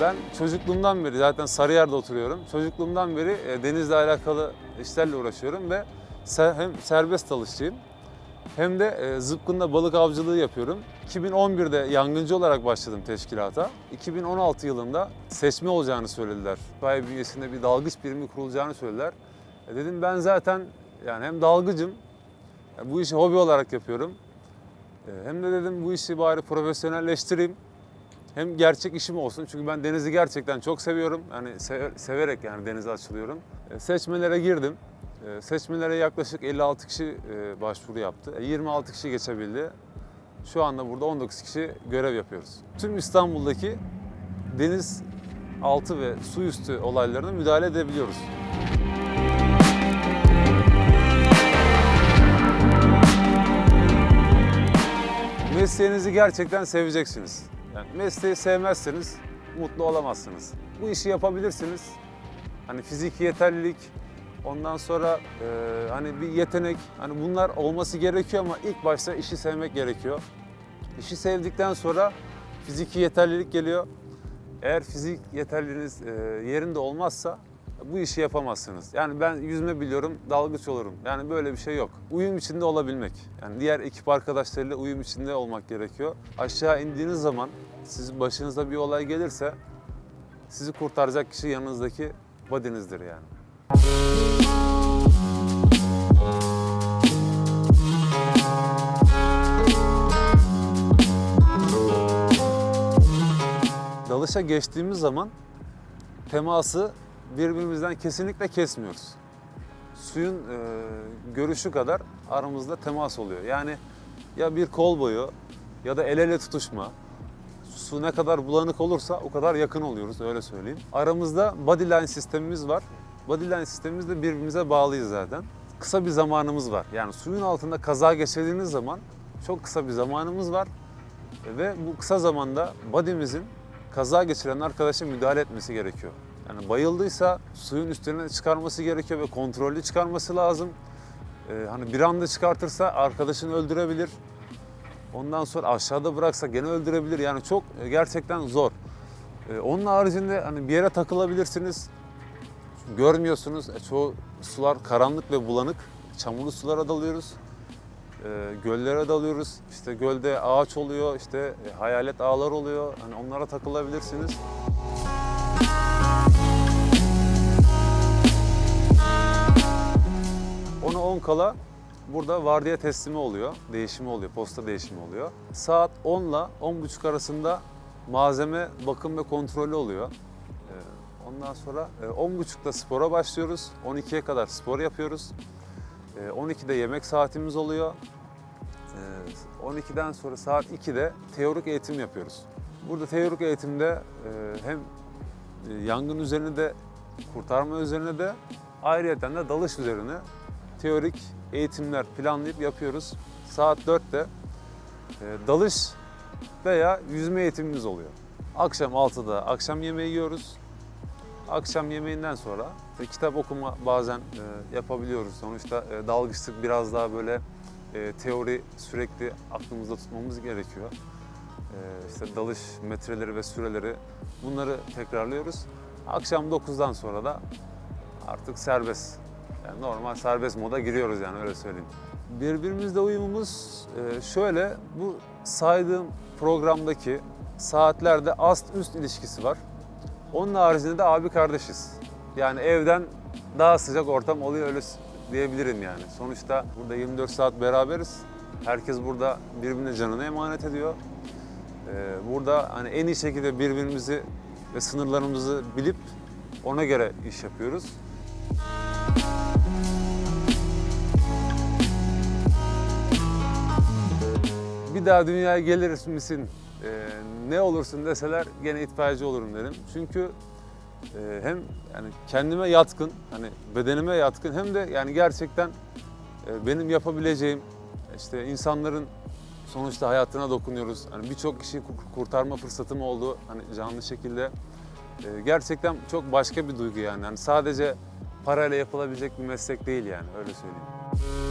Ben çocukluğumdan beri zaten Sarıyer'de oturuyorum. Çocukluğumdan beri e, denizle alakalı işlerle uğraşıyorum ve hem serbest dalışçıyım hem de e, zıpkınla balık avcılığı yapıyorum. 2011'de yangıncı olarak başladım teşkilata. 2016 yılında seçme olacağını söylediler. İtfaiye bünyesinde bir dalgıç birimi kurulacağını söylediler. E, dedim ben zaten yani hem dalgıcım, bu işi hobi olarak yapıyorum. Hem de dedim bu işi bari profesyonelleştireyim. Hem gerçek işim olsun çünkü ben denizi gerçekten çok seviyorum. Yani se- severek yani denize açılıyorum. E, Seçmelere girdim. E, Seçmelere yaklaşık 56 kişi e, başvuru yaptı. E, 26 kişi geçebildi. Şu anda burada 19 kişi görev yapıyoruz. Tüm İstanbul'daki deniz altı ve su üstü olaylarına müdahale edebiliyoruz. Mesleğinizi gerçekten seveceksiniz. Yani mesleği sevmezseniz mutlu olamazsınız. Bu işi yapabilirsiniz. Hani fiziki yeterlilik, ondan sonra e, hani bir yetenek, hani bunlar olması gerekiyor ama ilk başta işi sevmek gerekiyor. İşi sevdikten sonra fiziki yeterlilik geliyor. Eğer fizik yeterliliğiniz e, yerinde olmazsa bu işi yapamazsınız. Yani ben yüzme biliyorum, dalgıç olurum. Yani böyle bir şey yok. Uyum içinde olabilmek. Yani diğer ekip arkadaşlarıyla uyum içinde olmak gerekiyor. Aşağı indiğiniz zaman sizin başınıza bir olay gelirse sizi kurtaracak kişi yanınızdaki body'nizdir yani. Dalışa geçtiğimiz zaman teması birbirimizden kesinlikle kesmiyoruz. Suyun e, görüşü kadar aramızda temas oluyor. Yani ya bir kol boyu ya da el ele tutuşma. Su ne kadar bulanık olursa o kadar yakın oluyoruz öyle söyleyeyim. Aramızda bodyline sistemimiz var. Bodyline sistemimizde birbirimize bağlıyız zaten. Kısa bir zamanımız var. Yani suyun altında kaza geçirdiğiniz zaman çok kısa bir zamanımız var. Ve bu kısa zamanda body'mizin kaza geçiren arkadaşa müdahale etmesi gerekiyor. Yani bayıldıysa suyun üstüne çıkarması gerekiyor ve kontrollü çıkarması lazım. Ee, hani bir anda çıkartırsa arkadaşını öldürebilir. Ondan sonra aşağıda bıraksa gene öldürebilir. Yani çok e, gerçekten zor. Ee, onun haricinde hani bir yere takılabilirsiniz. Görmüyorsunuz. E, çoğu sular karanlık ve bulanık. Çamurlu sulara dalıyoruz. E, göllere dalıyoruz. İşte gölde ağaç oluyor, işte e, hayalet ağlar oluyor. Hani onlara takılabilirsiniz. Ona 10 kala burada vardiya teslimi oluyor, değişimi oluyor, posta değişimi oluyor. Saat 10 ile 10.30 arasında malzeme bakım ve kontrolü oluyor. Ee, Ondan sonra e, 10.30'da spora başlıyoruz. 12'ye kadar spor yapıyoruz. Ee, 12'de yemek saatimiz oluyor. Ee, 12'den sonra saat 2'de teorik eğitim yapıyoruz. Burada teorik eğitimde e, hem e, yangın üzerine de kurtarma üzerine de ayrıyeten de dalış üzerine teorik eğitimler planlayıp yapıyoruz. Saat 4'te e, dalış veya yüzme eğitimimiz oluyor. Akşam 6'da akşam yemeği yiyoruz. Akşam yemeğinden sonra işte kitap okuma bazen e, yapabiliyoruz. Sonuçta e, dalgıçlık biraz daha böyle e, teori sürekli aklımızda tutmamız gerekiyor. E, işte dalış metreleri ve süreleri bunları tekrarlıyoruz. Akşam 9'dan sonra da artık serbest. Yani normal serbest moda giriyoruz yani öyle söyleyeyim. Birbirimizle uyumumuz e, şöyle, bu saydığım programdaki saatlerde ast-üst ilişkisi var. Onun haricinde de abi kardeşiz. Yani evden daha sıcak ortam oluyor öyle diyebilirim yani. Sonuçta burada 24 saat beraberiz. Herkes burada birbirine canını emanet ediyor. Ee, burada hani en iyi şekilde birbirimizi ve sınırlarımızı bilip ona göre iş yapıyoruz. Daha dünyaya gelir misin, e, ne olursun deseler gene itfaiyeci olurum derim. Çünkü e, hem yani kendime yatkın, hani bedenime yatkın hem de yani gerçekten e, benim yapabileceğim işte insanların sonuçta hayatına dokunuyoruz. Hani birçok kişiyi kur- kurtarma fırsatım oldu hani canlı şekilde. Ee, gerçekten çok başka bir duygu yani. yani sadece parayla yapılabilecek bir meslek değil yani öyle söyleyeyim.